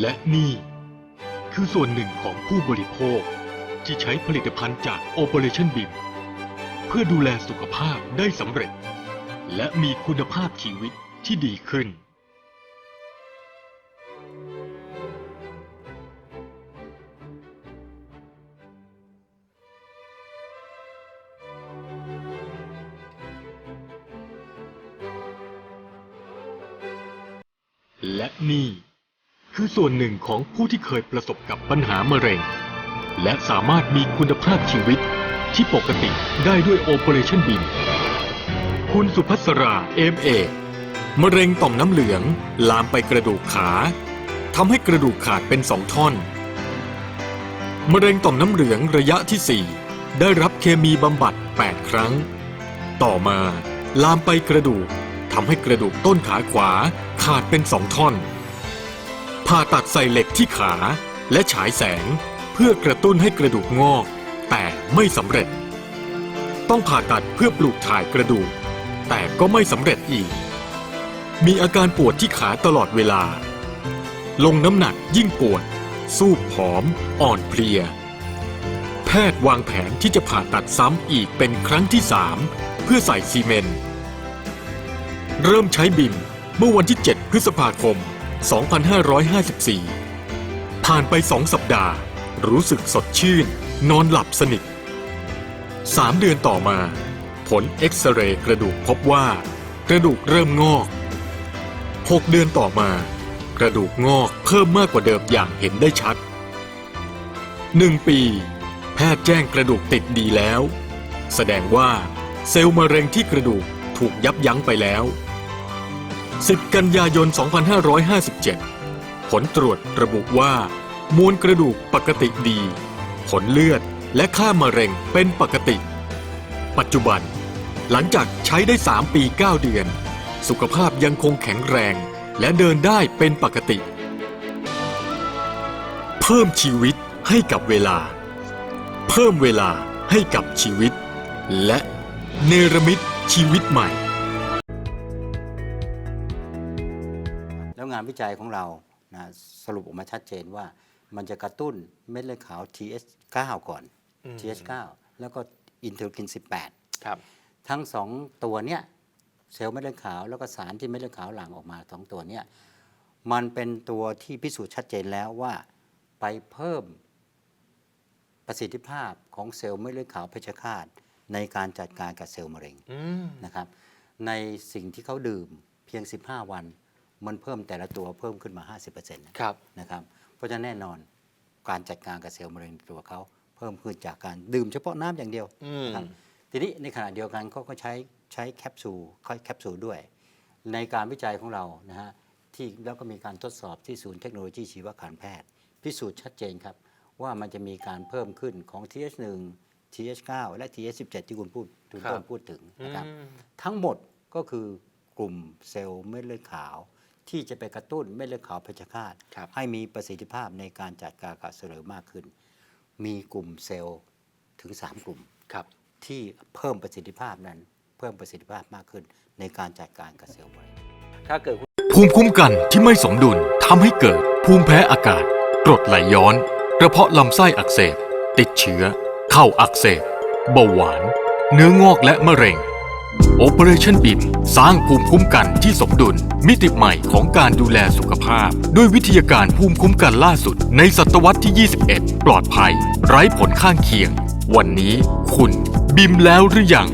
และนี่ คือส่วนหนึ่งของผู้บริโภค ที่ใช้ผลิตภัณฑ์จาก Operation BIM เพื่อดูแลสุขภาพได้สำเร็จ และมีคุณภาพชีวิตที่ดีขึ้น และนี่ คือส่วนหนึ่งของผู้ที่เคยประสบกับปัญหามะเร็ง และสามารถมีคุณภาพชีวิตที่ปกติได้ด้วย Operation BIM คุณสุภัสราเอมเอมะเร็งต่อมน้ำเหลือง ลามไปกระดูกขาทำให้กระดูกขาดเป็นสองท่อน มะเร็งต่อมน้ำเหลืองระยะที่ 4 ได้รับเคมีบำบัด 8 ครั้ง ต่อมาลามไปกระดูกทำให้กระดูกต้นขาขวาขาดเป็นสองท่อน ผ่าตัดใส่เหล็กที่ขาและฉายแสงเพื่อกระตุ้นให้กระดูกงอก แต่ไม่สำเร็จ ต้องผ่าตัดเพื่อปลูกถ่ายกระดูก แต่ก็ไม่สำเร็จอีก มีอาการปวดที่ขาตลอดเวลา ลงน้ำหนักยิ่งปวด สู้ผอม อ่อนเพลีย แพทย์วางแผนที่จะผ่าตัดซ้ำอีกเป็นครั้งที่3เพื่อใส่ซีเมนต์เริ่มใช้บิมเมื่อวันที่ 7 พฤษภาคม 2554 ผ่านไป2สัปดาห์ รู้สึกสดชื่น นอนหลับสนิท3เดือนต่อมา ผลเอ็กซเรย์กระดูกพบว่า กระดูกเริ่มงอก 6 เดือนต่อมา กระดูกงอกเพิ่มมากกว่าเดิมอย่างเห็นได้ชัด 1 ปี แพทย์แจ้งกระดูกติดดีแล้ว แสดงว่าเซลล์มะเร็งที่กระดูกถูกยับยั้งไปแล้ว 10 กันยายน 2557 ผลตรวจระบุว่า มวลกระดูกปกติดี ผลเลือดและค่ามะเร็งเป็นปกติ ปัจจุบัน หลังจากใช้ได้ 3 ปี 9 เดือน สุขภาพยังคงแข็งแรง และเดินได้เป็นปกติ เพิ่มชีวิตให้กับเวลา เพิ่มเวลาให้กับชีวิต และเนรมิตชีวิตใหม่ แล้วงานวิจัยของเรานะสรุปออกมาชัดเจนว่ามันจะกระตุ้นเม็ดเลือดขาว TH9 ก่อนอืม TH9 แล้วก็อินเทอร์คิน 18 ครับ ทั้งสองตัวเนี้ยเซลล์เม็ดเลือดขาวแล้วก็สารที่เม็ดเลือดขาวหลั่งออกมาสองตัวเนี้ยมันเป็นตัวที่พิสูจน์ชัดเจนแล้วว่าไปเพิ่มประสิทธิภาพของเซลล์เม็ดเลือดขาวเพชฌฆาตในการจัดการกับเซลล์มะเร็งอืมนะครับในสิ่งที่เขาดื่มเพียง 15 วัน มันเพิ่มแต่ละตัวเพิ่มขึ้นมา 50%นะครับนะครับ เพราะฉะนั้นแน่นอนการจัดการกับเซลล์มะเร็งในตัวเขาเพิ่มขึ้นจากการดื่มเฉพาะน้ำอย่างเดียวอืมนะครับทีนี้ในขณะเดียวกันเขาก็ใช้ใช้แคปซูลค่อยแคปซูลด้วย ในการวิจัยของเรานะฮะที่แล้วก็มีการทดสอบที่ศูนย์เทคโนโลยีชีวการแพทย์ พิสูจน์ชัดเจนครับ ว่ามันจะมีการเพิ่มขึ้นของ TH1 TH9 และ TH17 ที่คุณพูดคุณครับต้นพูดถึงนะครับอืมทั้งหมดก็คือกลุ่มเซลล์เม็ดเลือดขาว ที่จะไปกระตุ้นเม็ดเลือดขาวเพชฌฆาต ครับให้มีประสิทธิภาพในการจัดการกับเซลล์มากขึ้น มีกลุ่มเซลล์ถึง 3 กลุ่ม ครับ ที่เพิ่มประสิทธิภาพนั้น เพิ่มประสิทธิภาพมากขึ้น ในการจัดการกับเซลล์มะเร็ง ถ้าเกิดคุณภูมิคุ้มกันที่ไม่สมดุลทำให้เกิด ภูมิแพ้อากาศกรดไหลย้อน กระเพาะลำไส้อักเสบ ติดเชื้อ เข้าอักเสบเบาหวาน เนื้องอกและมะเร็ง Operation BIM สร้างภูมิคุ้มกันที่สมดุล มิติใหม่ของการดูแลสุขภาพ ด้วยวิทยาการภูมิคุ้มกันล่าสุด ในศตวรรษที่ 21 ปลอดภัย ไร้ผลข้างเคียง วันนี้คุณบิมแล้วหรือยัง